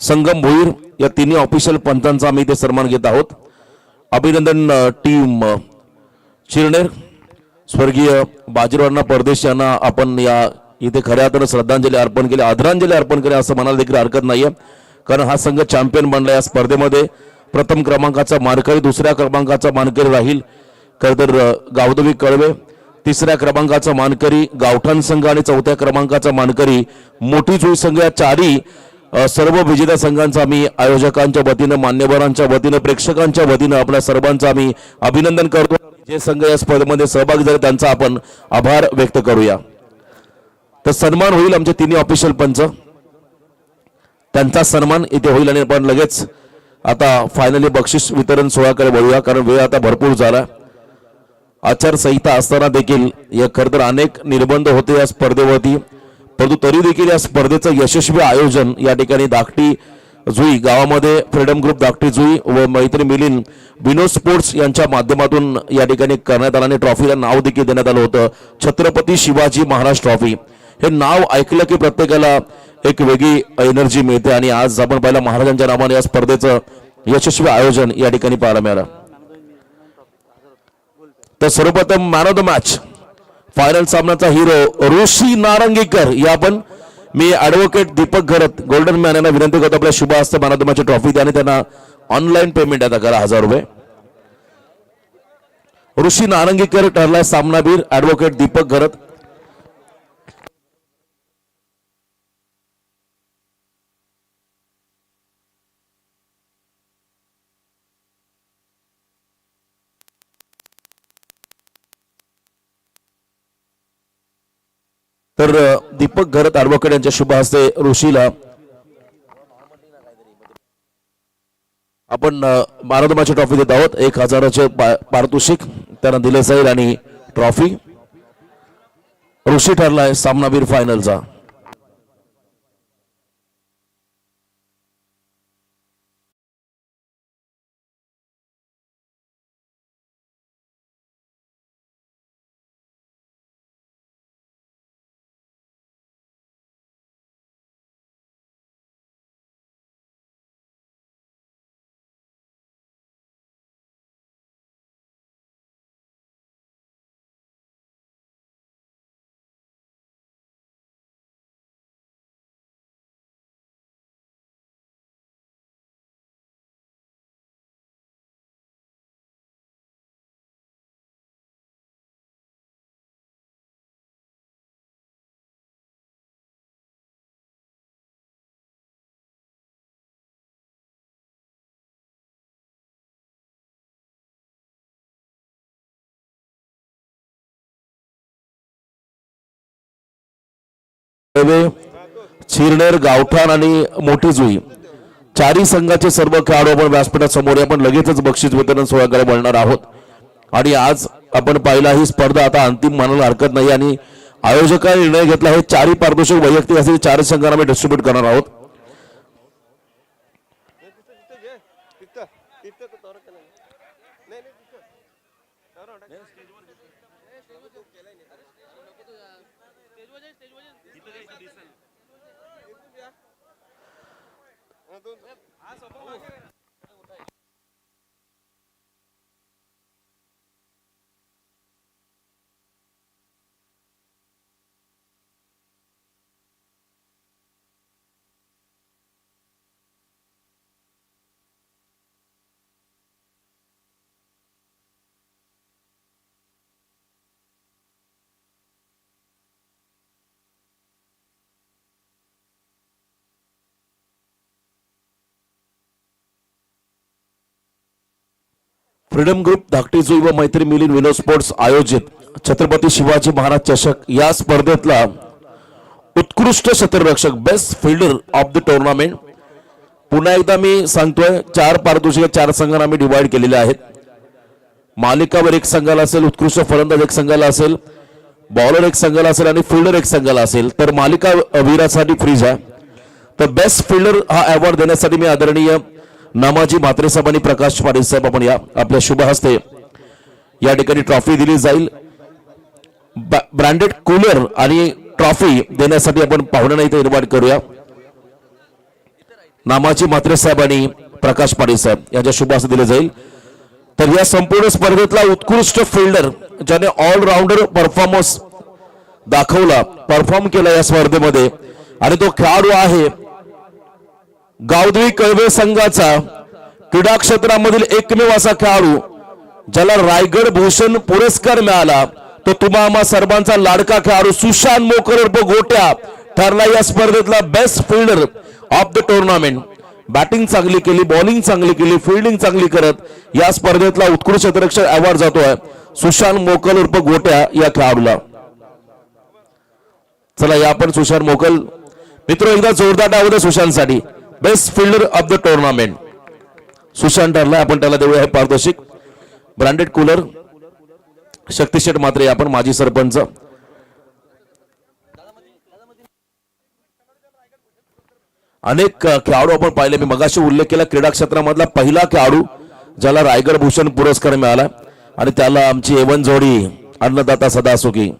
संगम भोईर या तिन्ही ऑफिशियल पंचांचा आम्ही इथे सन्मान घेत आहोत. अभिनंदन टीम अ, स्वर्गीय बाजीरावांना परदेश यांना आपण या इथे खऱ्या अर्थानं श्रद्धांजली अर्पण केली. आदरांजली अर्पण केली असं म्हणायला देखील हरकत नाही कारण हा संघ चॅम्पियन बनला या स्पर्धेमध्ये. प्रथम क्रमांकाचा मानकरी दुसऱ्या क्रमांकाचा मानकरी राहील. खरं तर गावदेवी कळवे. तिसऱ्या क्रमांकाचा मानकरी गावठाण संघ आणि चौथ्या क्रमांकाचा मानकरी मोठी जुई संघ. या चारही सर्व विजेत्या संघांचं आम्ही आयोजकांच्या वतीनं मान्यवरांच्या वतीनं प्रेक्षकांच्या वतीनं आपल्या सर्वांचं आम्ही अभिनंदन करतो. जे संघ या स्पर्धेमध्ये सहभागी झाले त्यांचा आपण आभार व्यक्त करूया. तर सन्मान होईल आमचे तिन्ही ऑफिशियल पंच. त्यांचा सन्मान इथे होईल आणि आपण लगेच आता फायनली बक्षीस वितरण सोहळ्याकडे वळूया कारण वेळ आता भरपूर झाला. आचारसंहिता असताना देखील या खरं तर अनेक निर्बंध होते या स्पर्धेवरती. परंतु तरी देखील या स्पर्धेचं यशस्वी आयोजन या ठिकाणी धाकटी जुई गावामध्ये फ्रीडम ग्रुप धाकटी जुई व मैत्री मिलिंद विनोद स्पोर्ट्स यांच्या माध्यमातून या ठिकाणी करण्यात आलं आणि ट्रॉफीला नाव देखील देण्यात आलं होतं. छत्रपती शिवाजी महाराज ट्रॉफी. हे नाव ऐकलं की प्रत्येकाला एक वेगळी एनर्जी मिळते आणि आज आपण पाहिलं महाराजांच्या नावाने या स्पर्धेचं यशस्वी आयोजन या ठिकाणी पाहायला मिळालं. तर सर्वप्रथम man of the match final सामन्याचा हिरो ऋषी नारंगीकर. या पण मी advocate Deepak Gharat golden man यांना विनंती करतो. आपल्या शुभ हस्त मॅन ट्रॉफी द्या आणि त्यांना ऑनलाईन पेमेंट आता करा हजार रुपये. ऋषी नारंगीकर ठरलाय सामनावीर ऍडव्होकेट दीपक घरत. तर दीपक घरत ऍडव्होकेट यांच्या शुभ हस्ते ऋषीला आपण मारदमाची ट्रॉफी देत आहोत. एक हजाराचे पा- पारितोषिक त्यांना दिले जाईल आणि ट्रॉफी ऋषी ठरलाय सामनावीर फायनलचा रेल्वे चिरनेर गावठाण आणि मोठी जुई चारही संघाचे सर्व खेळाडू आपण व्यासपीठासमोर आहे. आपण लगेचच बक्षीस वितरण सोहळ्याकडे वळणार आहोत. आणि आज आपण पाहिला ही स्पर्धा. आता अंतिम मानायला हरकत नाही. आणि आयोजकांनी निर्णय घेतला हे चारही पारितोषिक वैयक्तिक असेल चारही संघांना आम्ही डिस्ट्रीब्यूट करणार आहोत. फ्रीडम ग्रुप धाकटी जुई व मैत्री मिलिन विनोद स्पोर्ट्स आयोजित. छत्रपती शिवाजी महाराज चषक या स्पर्धेतला उत्कृष्ट क्षेत्ररक्षक best fielder of the tournament पुन्हा एकदा मी सांगतोय चार पारितोषिक चार संघांना आम्ही डिवाइड केलेले आहेत. मालिकावर एक संघाला असेल उत्कृष्ट फलंदाज एक संघाला असेल बॉलर एक संघाला असेल आणि फिल्डर एक संघाला असेल तर मालिका वीरासाठी फ्रीज आहे. तर बेस्ट फिल्डर हा अवॉर्ड देण्यासाठी मी आदरणीय नामाजी म्हात्रे साहेब आणि प्रकाश पाटील साहेब आपण या आपल्या शुभ हस्ते या ठिकाणी ट्रॉफी दिली जाईल. ब्रँडेड कूलर आणि ट्रॉफी देण्यासाठी आपण पाहुण्यांना इथे निर्माण करूया. नामाची म्हात्रे साहेब आणि प्रकाश पाटील साहेब यांच्या शुभ हस्ते दिले जाईल. तर या संपूर्ण स्पर्धेतला उत्कृष्ट फिल्डर ज्याने ऑलराऊंडर परफॉर्मन्स दाखवला परफॉर्म केला या स्पर्धेमध्ये आणि तो खेळाडू आहे गावदेवी कळवे संघाचा क्रीडा क्षेत्रामधील एकमेव असा खेळाडू ज्याला रायगड भूषण पुरस्कार मिळाला तो तुम्हा आम्हा सर्वांचा लाडका खेळाडू सुशांत मोकर उर्फ गोट्या ठरला या स्पर्धेतला best fielder of the tournament batting चांगली केली बॉलिंग चांगली केली फिल्डिंग चांगली करत या स्पर्धेतला उत्कृष्ट क्षेत्ररक्षक अवॉर्ड जातोय सुशांत मोकल उर्फ गोट्या या खेळाडूला. चला या आपण सुशांत मोकल मित्र एकदा जोरदार डाव द्या सुशांतसाठी. Best fielder of the tournament Sushant ठरला आपण त्याला देऊया पारितोषिक ब्रँडेड कूलर शक्तिशेठ मात्रे आपण माजी सरपंच. अनेक खेळाडू आपण पाहिले. मी मगाशी उल्लेख केला क्रीडा क्षेत्रामधला पहिला खेळाडू ज्याला रायगड भूषण पुरस्कार मिळाला. आणि त्याला आमची एवन जोडी अन्नदाता सदा सुखी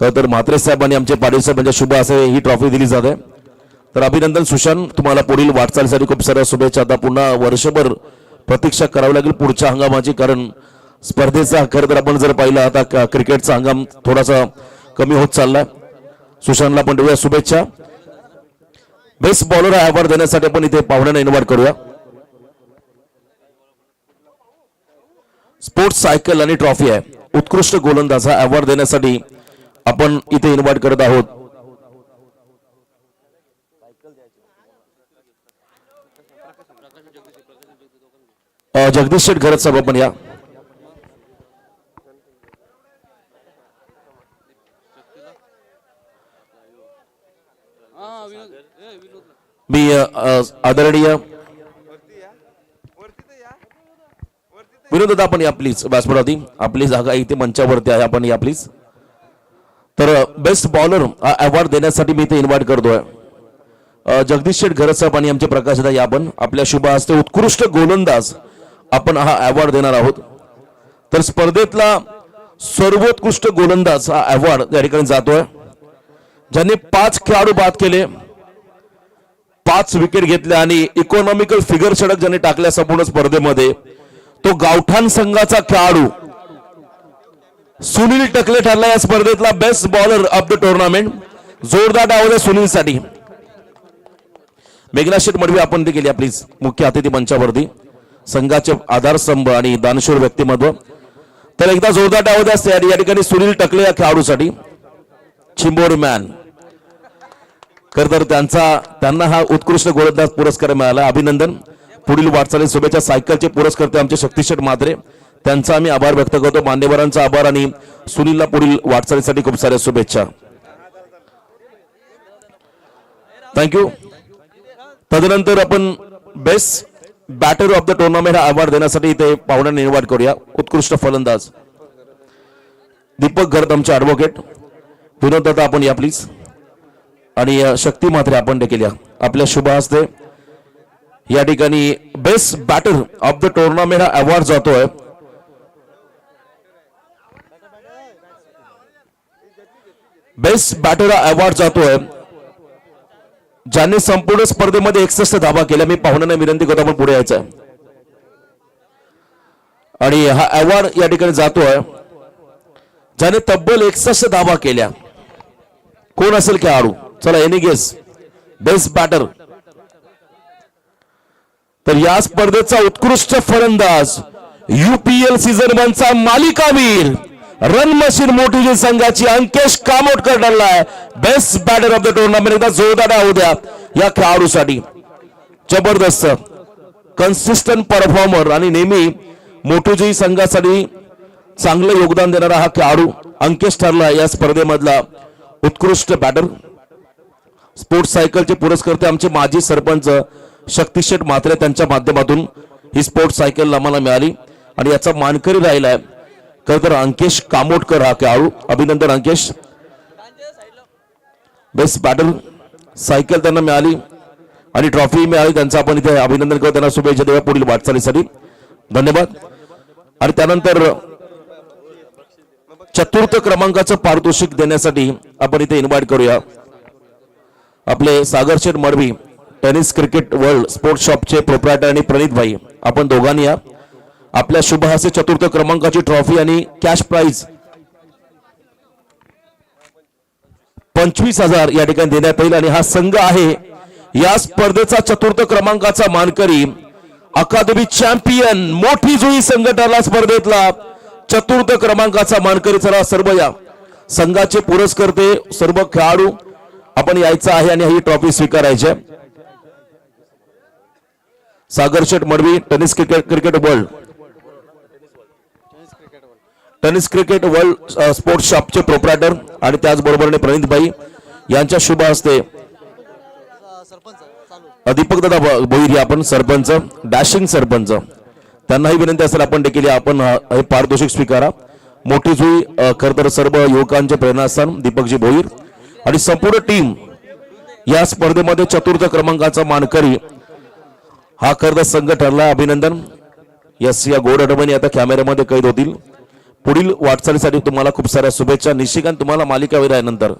खर तर म्हात्रे साहेब आणि आमचे पाटील साहेब यांच्या शुभ असे ही ट्रॉफी दिली जाते. तर अभिनंदन सुशांत. तुम्हाला पुढील वाटचालीसाठी खूप साऱ्या शुभेच्छा. आता पुन्हा वर्षभर प्रतीक्षा करावी लागेल पुढच्या हंगामाची कारण स्पर्धेचा खरं तर आपण जर पाहिलं आता क- क्रिकेटचा हंगाम थोडासा कमी होत चाललाय. सुशांतला पण देऊया शुभेच्छा. बेस्ट बॉलर हा अवॉर्ड देण्यासाठी आपण इथे पाहुण्यांना इन्व्हाइट करूया. स्पोर्ट्स सायकल आणि ट्रॉफी आहे. उत्कृष्ट गोलंदाज हा अवॉर्ड देण्यासाठी आपण इथे इन्व्हाइट करत आहोत. जगदीश शेठ घरत साहेब आपण या. मी आदरणीय या विनोद आपण या प्लीज व्यासपीठावरती. आपली जागा इथे मंचावरती आहे आपण या प्लीज तर बेस्ट बॉलर अवॉर्ड देण्यासाठी मी इथे इन्व्हाइट करतोय. जगदीश शेठ घरत साहेब आणि आमचे प्रकाश या आपण आपल्या शुभ हस्ते उत्कृष्ट गोलंदाज आपण हा अवॉर्ड देणार आहोत. तर स्पर्धेतला सर्वोत्कृष्ट गोलंदाज हा अवॉर्ड या ठिकाणी जातोय. ज्यांनी पाच खेळाडू बाद केले पाच विकेट घेतल्या आणि इकॉनॉमिकल फिगर षडक ज्यांनी टाकल्या संपूर्ण स्पर्धेमध्ये तो गावठाण संघाचा खेळाडू सुनील टकले ठरला या स्पर्धेतला best bowler of the tournament जोरदार डाव सुनीलसाठी. मेघना शेठ मडवी आपण ते केली प्लीज मुख्य अतिथी मंचावरती. संघाचे आधारस्तंभ आणि दानशूर व्यक्तिमत्व. तर एकदा जोरदार डाव द्या या ठिकाणी सुनील टकले या खेळाडूसाठी. चिंबोर मॅन. खर तर त्यांचा त्यांना हा उत्कृष्ट गोलंदाज पुरस्कार मिळाला. अभिनंदन. पुढील वाटचाली शुभेच्छा. सायकलचे पुरस्कर्ते आमचे शक्तिशेठ मात्रे त्यांचा आम्ही आभार व्यक्त करतो. मान्यवरांचा आभार आणि सुनीलला पुढील वाटचालीसाठी खूप साऱ्या शुभेच्छा. थँक्यू तदनंतर आपण best batter of the tournament हा अवॉर्ड देण्यासाठी इथे पाहुण्यांना इन्व्हाइट करूया. उत्कृष्ट फलंदाज. दीपक गर्द आमचे ॲडव्होकेट विनोद दादा आपण या प्लीज आणि शक्ती मात्रे आपण देखील या. आपल्या शुभ हस्ते. या ठिकाणी best batter of the tournament हा अवॉर्ड जातोय. बेस्ट बॅटर हा अवॉर्ड जातोय. ज्यांनी संपूर्ण स्पर्धेमध्ये एकसष्ट धाबा केल्या मी पाहुण्यांना विनंती करतो आपण पुढे यायचं आहे. आणि हा अवॉर्ड या ठिकाणी जातोय. ज्याने तब्बल एकसष्ट धाबा केल्या कोण असेल खेळाडू चला एनी गेस बेस्ट बॅटर तर या स्पर्धेचा उत्कृष्ट फलंदाज युपीएल सीझन वनचा मालिकावीर. रन मशीन मोठीजी संघाची अंकेश कामोटकर आहे. Best batter of the tournament एकदा जोरदार डाव द्या या खेळाडूसाठी. जबरदस्त. कन्सिस्टंट परफॉर्मर आणि नेहमी मोठूजी संघासाठी चांगलं योगदान देणारा हा खेळाडू अंकेश ठरला या स्पर्धेमधला. उत्कृष्ट बॅटर स्पोर्ट्स सायकलचे पुरस्कर्ते आमचे माजी सरपंच शक्तिशेठ म्हात्रे त्यांच्या माध्यमातून ही स्पोर्ट्स सायकल आम्हाला मिळाली. आणि याचा मानकरी राहिला आहे. खर तर अंकेश कामोटकर हा खेळाडू अभिनंदन अंकेश. बेस्ट बॅटर सायकल त्यांना मिळाली आणि ट्रॉफी मिळाली. त्यांचं आपण इथे अभिनंदन करतो. त्यांना शुभेच्छा देऊया पुढील वाटचालीसाठी. धन्यवाद. आणि त्यानंतर चतुर्थ क्रमांकाचं पारितोषिक देण्यासाठी आपण इथे इन्व्हाइट करूया. आपले Sagarsheth Madvi tennis cricket world sports शॉपचे प्रोप्रायटर आणि प्रणित भाई आपण दोघांनी या. आपल्या शुभहास्य चतुर्थ क्रमांकाची ट्रॉफी आणि कॅश प्राईज पंचवीस हजार या ठिकाणी देण्यात येईल आणि हा संघ आहे. या स्पर्धेचा चतुर्थ क्रमांकाचा मानकरी अकादमी चॅम्पियन मोठी जुई संघ स्पर्धेतला चतुर्थ क्रमांकाचा मानकरी चला सर्व या संघाचे पुरस्कर्ते सर्व खेळाडू आपण यायचं आहे आणि ही ट्रॉफी स्वीकारायची Sagar Sheth Madvi tennis cricket cricket world. Tennis cricket world sports शॉपचे प्रोप्रायटर आणि त्याचबरोबर प्रणित भाई यांच्या शुभ हस्ते दीपक दादा भोईर आपण सरपंच डॅशिंग सरपंच. त्यांनाही विनंती असेल आपण देखील आपण हे पारितोषिक स्वीकारा. मोठी जुई खरतर खरं तर सर्व युवकांचे प्रेरणास्थान दीपकजी भोईर आणि संपूर्ण टीम या स्पर्धेमध्ये चतुर्थ क्रमांकाचा मानकरी हा खरं तर संघ ठरला. अभिनंदन. यस या गोड अडमणी आता कॅमेऱ्यामध्ये कैद होतील. पुढील वाटचालीसाठी तुम्हाला खूप साऱ्या शुभेच्छा. निशिकांत तुम्हाला मालिकावीर आहे नंतर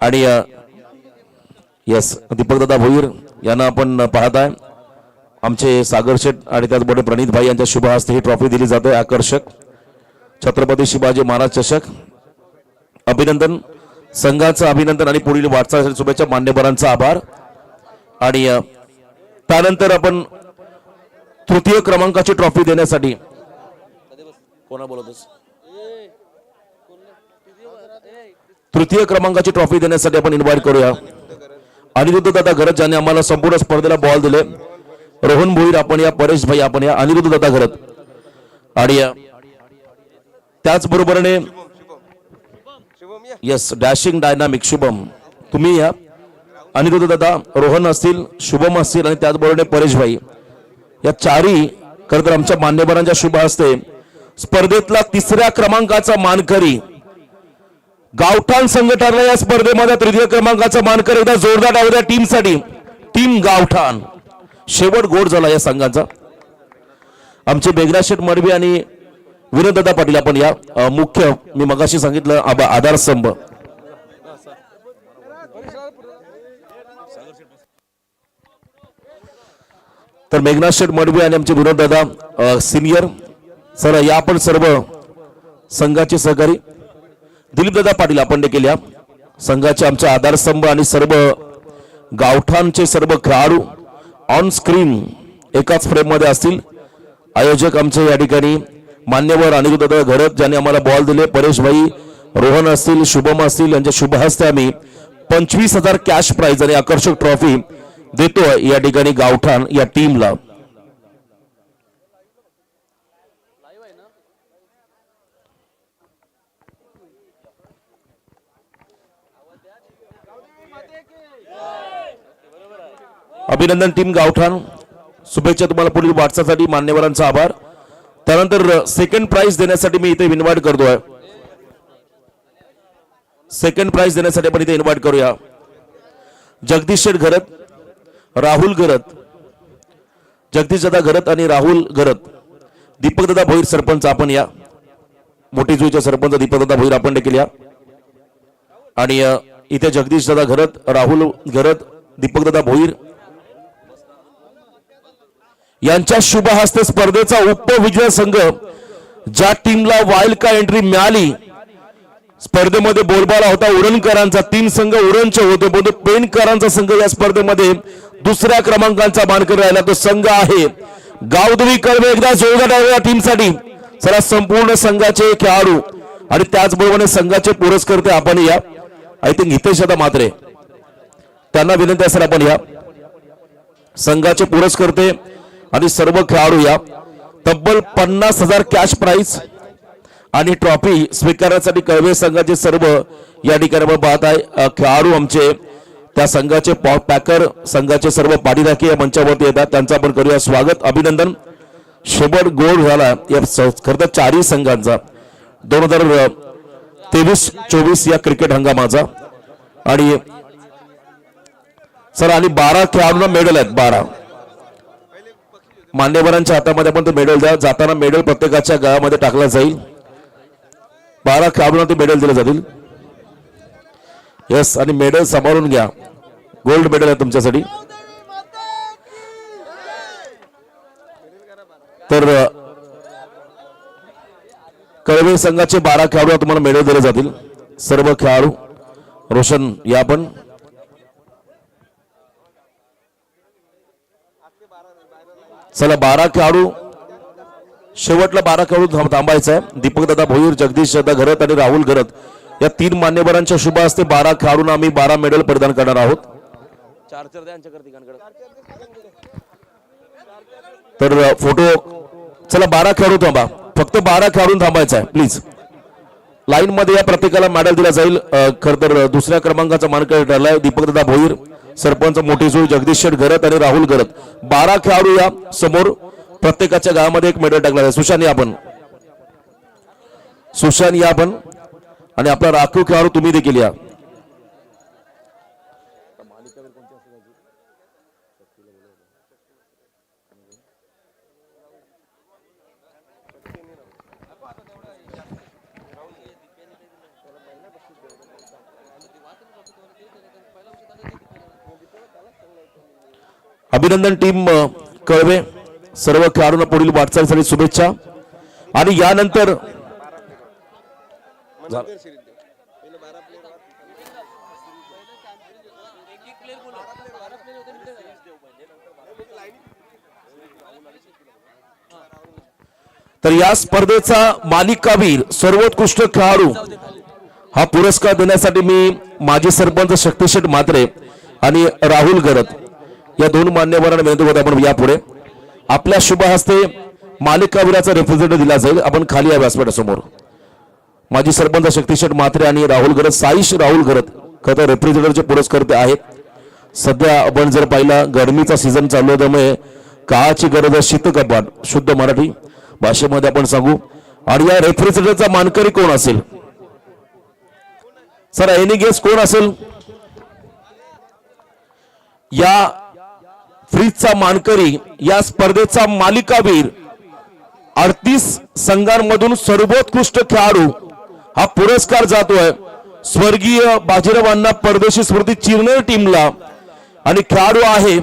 आणि यस दीपकदादा भोईर यांना आपण पाहत आहे आमचे सागर शेठ आणि त्याचबरोबर प्रणित भाई यांच्या शुभ हस्ते ही ट्रॉफी दिली जाते. आकर्षक. छत्रपती शिवाजी महाराज चषक. अभिनंदन. संघाचं अभिनंदन आणि पुढील वाटचाल शुभेच्छा. मान्यवरांचा आभार. आणि त्यानंतर आपण तृतीय क्रमांकाची ट्रॉफी देण्यासाठी. कोणा बोलतोस? तृतीय क्रमांकाची ट्रॉफी देण्यासाठी आपण इन्व्हाइट करूया. अनिरुद्ध दादा घरत ज्याने आम्हाला संपूर्ण स्पर्धेला बॉल दिले रोहन भोईर आपण या परेश भाई आपण या अनिरुद्ध दादा घरत. आणि त्याचबरोबरने येस डॅशिंग डायनामिक शुभम. तुम्ही या. अनिरुद्ध दादा रोहन असतील शुभम असतील आणि त्याचबरोबर परेश भाई. या चारही खरं तर आमच्या मान्यवरांच्या शुभ हस्ते स्पर्धेतला तिसऱ्या क्रमांकाचा मानकरी गावठाण संघ या स्पर्धेमध्ये तृतीय क्रमांकाचा मानकरी एकदा जोरदार डाव टीमसाठी. टीम गावठाण. शेवट गोड झाला या संघाचा. आमचे बेगराशेठ मडवी आणि विनोददा पाटील आपण या मुख्य मी मगाशी सांगितलं आधारस्तंभ. तर मेघनाथ शेठ मडवी आणि आमचे विनोददादा सिनियर सर या आपण सर्व संघाचे सहकारी. दिलीपदादा पाटील आपण देखील या. संघाचे आमचे आधारस्तंभ आणि सर्व गावठांचे सर्व खेळाडू ऑन स्क्रीन एकाच फ्रेममध्ये असतील. आयोजक आमचे या ठिकाणी मान्यवर अनिरुद्ध दादा घरत ज्यांनी आम्हाला बॉल दिले. परेश भाई रोहन असतील शुभम असतील यांच्या शुभ हस्ते आम्ही पंचवीस हजार कॅश प्राईज आणि आकर्षक ट्रॉफी देतोय या ठिकाणी गावठाण या टीमला. अभिनंदन टीम गावठाण. शुभेच्छा तुम्हाला पुढील वाटचासाठी मान्यवरांचा आभार. त्यानंतर सेकंड प्राइज देण्यासाठी मी इथे इन्व्हाइट करतोय. सेकंड प्राइज देण्यासाठी आपण इथे इन्व्हाइट करूया. जगदीश शेठ घरत राहुल घरत जगदीश दादा घरत आणि राहुल घरत दीपक दादा भोईर सरपंच आपण या. मोठी जुईच्या सरपंच दीपक दादा भोईर आपण देखील या. आणि इथे जगदीश दादा घरत राहुल घरत दीपक दादा भोईर. यांच्या शुभ हस्ते स्पर्धेचा उपविजय संघ ज्या टीमला वाईल्ड का एंट्री मिळाली स्पर्धेमध्ये बोलबाला होता उरणकरांचा. तीन संघ उरणचे होते बोलतो पेनकरांचा संघ या स्पर्धेमध्ये दुसऱ्या क्रमांकाचा मानकरी राहिला तो संघ आहे. गावदेवी कर्वे एकदा जोरदार या टीमसाठी चला संपूर्ण संघाचे खेळाडू आणि त्याचबरोबर संघाचे पुरस्कर्ते आपण या. आय थिंक हितेश आता मात्रे. त्यांना विनंती असेल आपण या. संघाचे पुरस्कर्ते आणि सर्व खेळाडू या. तब्बल पन्नास हजार कॅश प्राईज आणि ट्रॉफी स्वीकारण्यासाठी कळवे संघाचे सर्व या ठिकाणी आपण पाहत आहे. खेळाडू आमचे त्या संघाचे पॉ- पॅकर संघाचे सर्व पाठीराखी या मंचावरती येतात. त्यांचं आपण करूया स्वागत अभिनंदन. शेवट गोड झाला या खरं तर चारही संघांचा. दोन हजार तेवीस चोवीस या क्रिकेट हंगामाचा. आणि सर आणि बारा खेळाडूंना मेडल आहेत बारा. मान्यवरांच्या हातामध्ये आपण तो मेडल द्या. जाताना मेडल प्रत्येकाच्या गळ्यामध्ये टाकला जाईल. बारा खेळाडूंना ते मेडल दिले जातील. यस आणि मेडल सांभाळून घ्या. गोल्ड मेडल आहे तुमच्यासाठी. तर कळवे संघाचे बारा खेळाडू तुम्हाला मेडल दिले जातील. सर्व खेळाडू रोशन या पण. चला बारा खेळाडू. शेवटला बारा खेळाडू थांब- थांबायचं आहे. दीपक दादा भोईर जगदीश दादा घरत आणि राहुल घरत. या तीन मान्यवरांच्या शुभ हस्ते बारा खेळाडूंना आम्ही बारा मेडल प्रदान करणार आहोत. तर फोटो चला बारा खेळाडू थांबा. फक्त बारा खेळाडून थांबायचं आहे प्लीज. लाईन मध्ये या प्रत्येकाला मेडल दिला जाईल. खर तर दुसऱ्या क्रमांकाचा मानकरी ठरलाय दीपक दादा भोईर सरपंच मोठेजूळ जगदीश शेठ घरत आणि राहुल घरत. बारा खेळाडू या समोर प्रत्येकाच्या गावामध्ये एक मेडल टाकला आहे. सुशांत या पण. सुशांत या पण. आणि आपला राखीव खेळाडू तुम्ही देखील या. अभिनंदन टीम कळवे सर्व खेळाडूंना पुढील वाटचालीसाठी शुभेच्छा. आणि यानंतर तर या स्पर्धेचा मालिकावीर सर्वोत्कृष्ट खेळाडू. हा पुरस्कार देण्यासाठी मी माजी सरपंच शक्तिशेठ म्हात्रे आणि राहुल गरत या दोन मान्यवरांना विनंती करतो आपण यापुढे. आपल्या शुभ हस्ते मालिकावीराचा रेफ्रिजरेटर दिला जाईल. आपण खाली या व्यासपीठासमोर. माजी सरपंच शक्तिशेठ म्हात्रे आणि राहुल गरत साईश राहुल गरत खरं तर रेफ्रिजरेटरचे पुरस्कर्ते आहेत. सध्या आपण जर पाहिला गरमीचा सीझन चालू आहे त्यामुळे काळाची गरज आहे शीत कपाट शुद्ध मराठी भाषेमध्ये आपण सांगू. आणि या रेफ्रिजरेटरचा मानकरी कोण असेल? सर एनी गेस कोण असेल? या फ्रीजचा मानकरी या स्पर्धेचा मालिकावीर अडतीस संघांमधून सर्वोत्कृष्ट खेळाडू हा पुरस्कार जातोय. स्वर्गीय बाजीरावांना परदेशी स्मृती चिरनेर टीमला. आणि खेळाडू आहे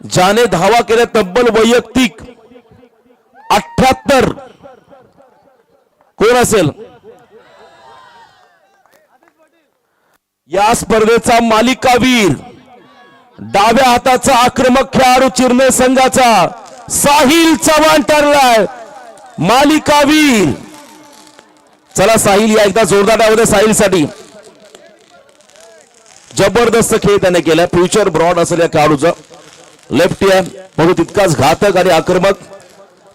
ज्याने धावा केल्या तब्बल वैयक्तिक अठ्याहत्तर. कोण असेल? या स्पर्धेचा मालिकावीर डाव्या हाताचा आक्रमक खेळाडू चिरणे संघाचा साहिल चव्हाण ठरलाय. मालिकावीर चला साहिल या एकदा जोरदार डावमध्ये साहिलसाठी. जबरदस्त खेळ त्याने केला फ्युचर ब्रॉड असेल या खेळाडूचा लेफ्ट आहे म्हणून तितकाच घातक आणि आक्रमक.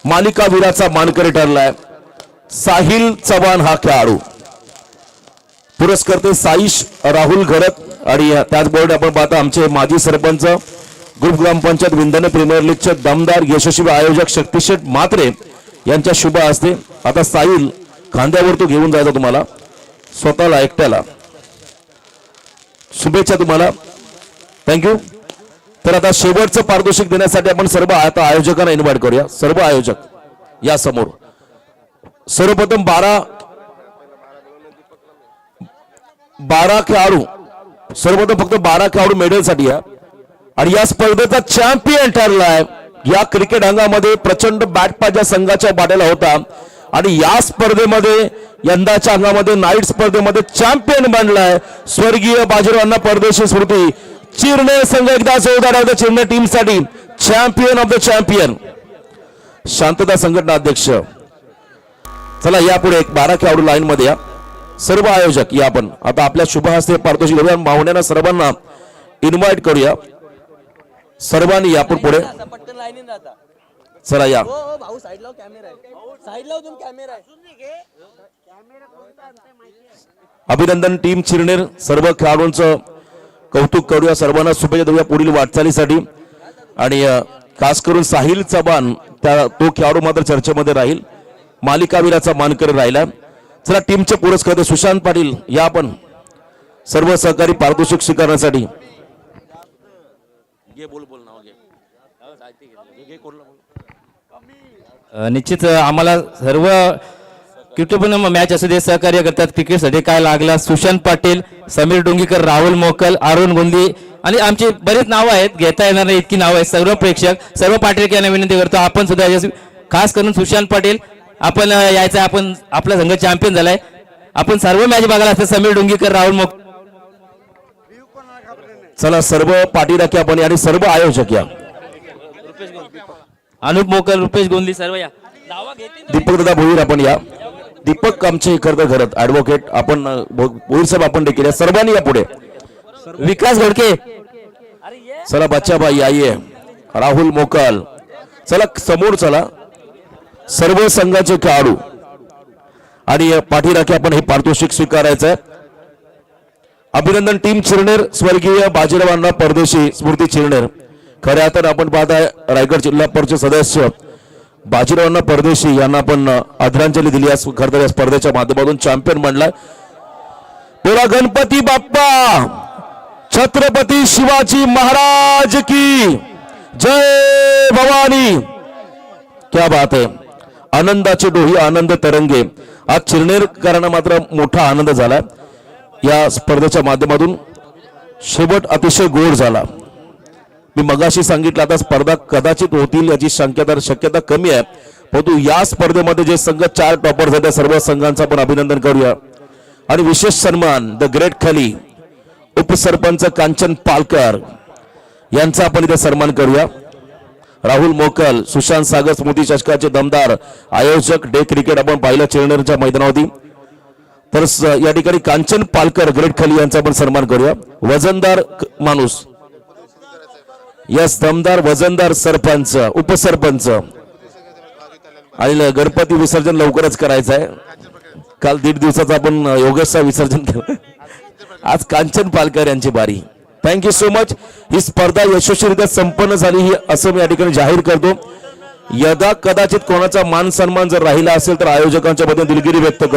मालिकावीराचा मानकरी ठरलाय. साहिल चव्हाण हा खेळाडू. पुरस्कर्ते साईश राहुल घरत आणि त्याचबरोबर आपण पाहता आमचे माजी सरपंच ग्रुप ग्रामपंचायत विंधने प्रीमियर लीगचे दमदार यशस्वी आयोजक शक्तिशेठ मात्रे यांच्या शुभ असते आता साहिल खांद्यावर तो घेऊन जायचा तुम्हाला. स्वतःला एकट्याला. शुभेच्छा तुम्हाला. थँक्यू तर आता शेवटचं पारितोषिक देण्यासाठी आपण सर्व आता आयोजकांना इन्व्हाइट करूया. सर्व आयोजक या समोर सर्वप्रथम बारा बारा खेळाडू. सर्वप्रथम फक्त बारा खेळाडू मेडलसाठी या आणि या स्पर्धेचा चॅम्पियन ठरलाय. या क्रिकेट अंगामध्ये प्रचंड बॅटपाच्या संघाच्या बाटेला होता. आणि या स्पर्धेमध्ये यंदाच्या अंगामध्ये नाईट स्पर्धेमध्ये चॅम्पियन बनलाय स्वर्गीय बाजीरावांना परदेशी स्मृती. चिरणे संघ एकदा जोरदार चिरणे टीमसाठी चॅम्पियन ऑफ द चॅम्पियन शांतता संघटना अध्यक्ष. चला यापुढे एक बारा खेळाडू लाईन मध्ये या. सर्व आयोजक या आपण. आता आपल्या शुभ हस्ते पारितोषिक घेऊया मावण्याना सर्वांना इन्व्हाइट करूया. सर्वांनी यापूर पुढे. चला या. हो हो भाऊ साईड लाव कॅमेरा कॅमेरा आहे. अभिनंदन टीम चिरनेर सर्व खेळाडूंचं कौतुक करूया सर्वांना शुभेच्छा देऊया पुढील वाटचालीसाठी. आणि खास करून साहिल चव्हाण त्या तो खेळाडू मात्र चर्चेमध्ये राहील. मालिकावीराचा मानकरी राहिला. चला टीमचे पुरस्कार सुशांत पाटील या आपण सर्व सहकारी पारितोषिक स्वीकारण्यासाठी. अ, निश्चित आम्हाला सर्व क्रिकेट पण मॅच असू दे सहकार्य करतात. क्रिकेटसाठी काय लागला? सुशांत पाटील समीर डोंगीकर राहुल मोकल अरुण गोंदी आणि आमची बरेच नावं आहेत. घेता येणार नाही इतकी नावं आहेत. सर्व प्रेक्षक सर्व पाटील यांना विनंती करतो. आपण सुद्धा खास करून सुशांत पाटील आपण यायचं आपण आपला संघ चॅम्पियन झालाय. आपण सर्व मॅच बघायला असतं समीर डोंगीकर राहुल मोकल चला सर्व पाठीराखी आपण आणि सर्व आयोजक या. अनुप मोकल रुपेश गोंदी सर्व या दीपक दादा भोईर आपण या. दीपक आमचे खरं घरत ऍडव्होकेट आपण भोईर साहेब आपण देखील या. सर्वांनी या पुढे. विकास घोडके. चला बच्चाबाई आइये राहुल मोकाल. चला समोर चला. सर्व संघाचे खेळाडू. आणि पाठीराखी आपण हे पारितोषिक स्वीकारायचं आहे अभिनंदन टीम चिरनेर स्वर्गीय बाजीरावांना परदेशी स्मृती चिरनेर. खऱ्या तर आपण पाहता रायगड जिल्हा परिषद सदस्य बाजीरावांना परदेशी यांना आपण आदरांजली दिली. आज खर तर या स्पर्धेच्या माध्यमातून चॅम्पियन म्हणलाय बोला गणपती बाप्पा! छत्रपती शिवाजी महाराज की जय भवानी! क्या बात आहे आनंदाचे डोही आनंद तरंगे. आज चिरनेरकरांना मात्र मोठा आनंद झाला या स्पर्धेच्या माध्यमातून शेवट अतिशय गोड झाला. मी मगाशी सांगितलं आता स्पर्धा कदाचित होतील याची शक्यता शक्यता कमी आहे. परंतु या स्पर्धेमध्ये जे संघ चार टॉपर आहेत त्या सर्व संघांचं आपण अभिनंदन करूया. आणि विशेष सन्मान द ग्रेट खली उपसरपंच कांचन पालकर यांचा आपण इथे सन्मान करूया. राहुल मोकल सुशांत सागर स्मृती चषकाचे दमदार आयोजक डे क्रिकेट आपण पाहिलं चिरनेरच्या मैदानावरती. तर स- या ठिकाणी कांचन पालकर ग्रेट खली यांचा आपण सन्मान करूया. वजनदार माणूस या स्तंभदार वजनदार सरपंच उपसरपंच. आणि गणपती विसर्जन लवकरच करायचं आहे काल दीड दिवसाचं आपण योगेशचा विसर्जन केलं. आज कांचन पालकर यांची बारी. थँक्यू सो मच ही स्पर्धा यशस्वीरित्या संपन्न झाली ही असं मी या ठिकाणी जाहीर करतो. यदा कदाचित कोणाचा मान सन्मान जर राहिला असेल तर आयोजकांच्या बद्दल दिलगिरी व्यक्त करतो.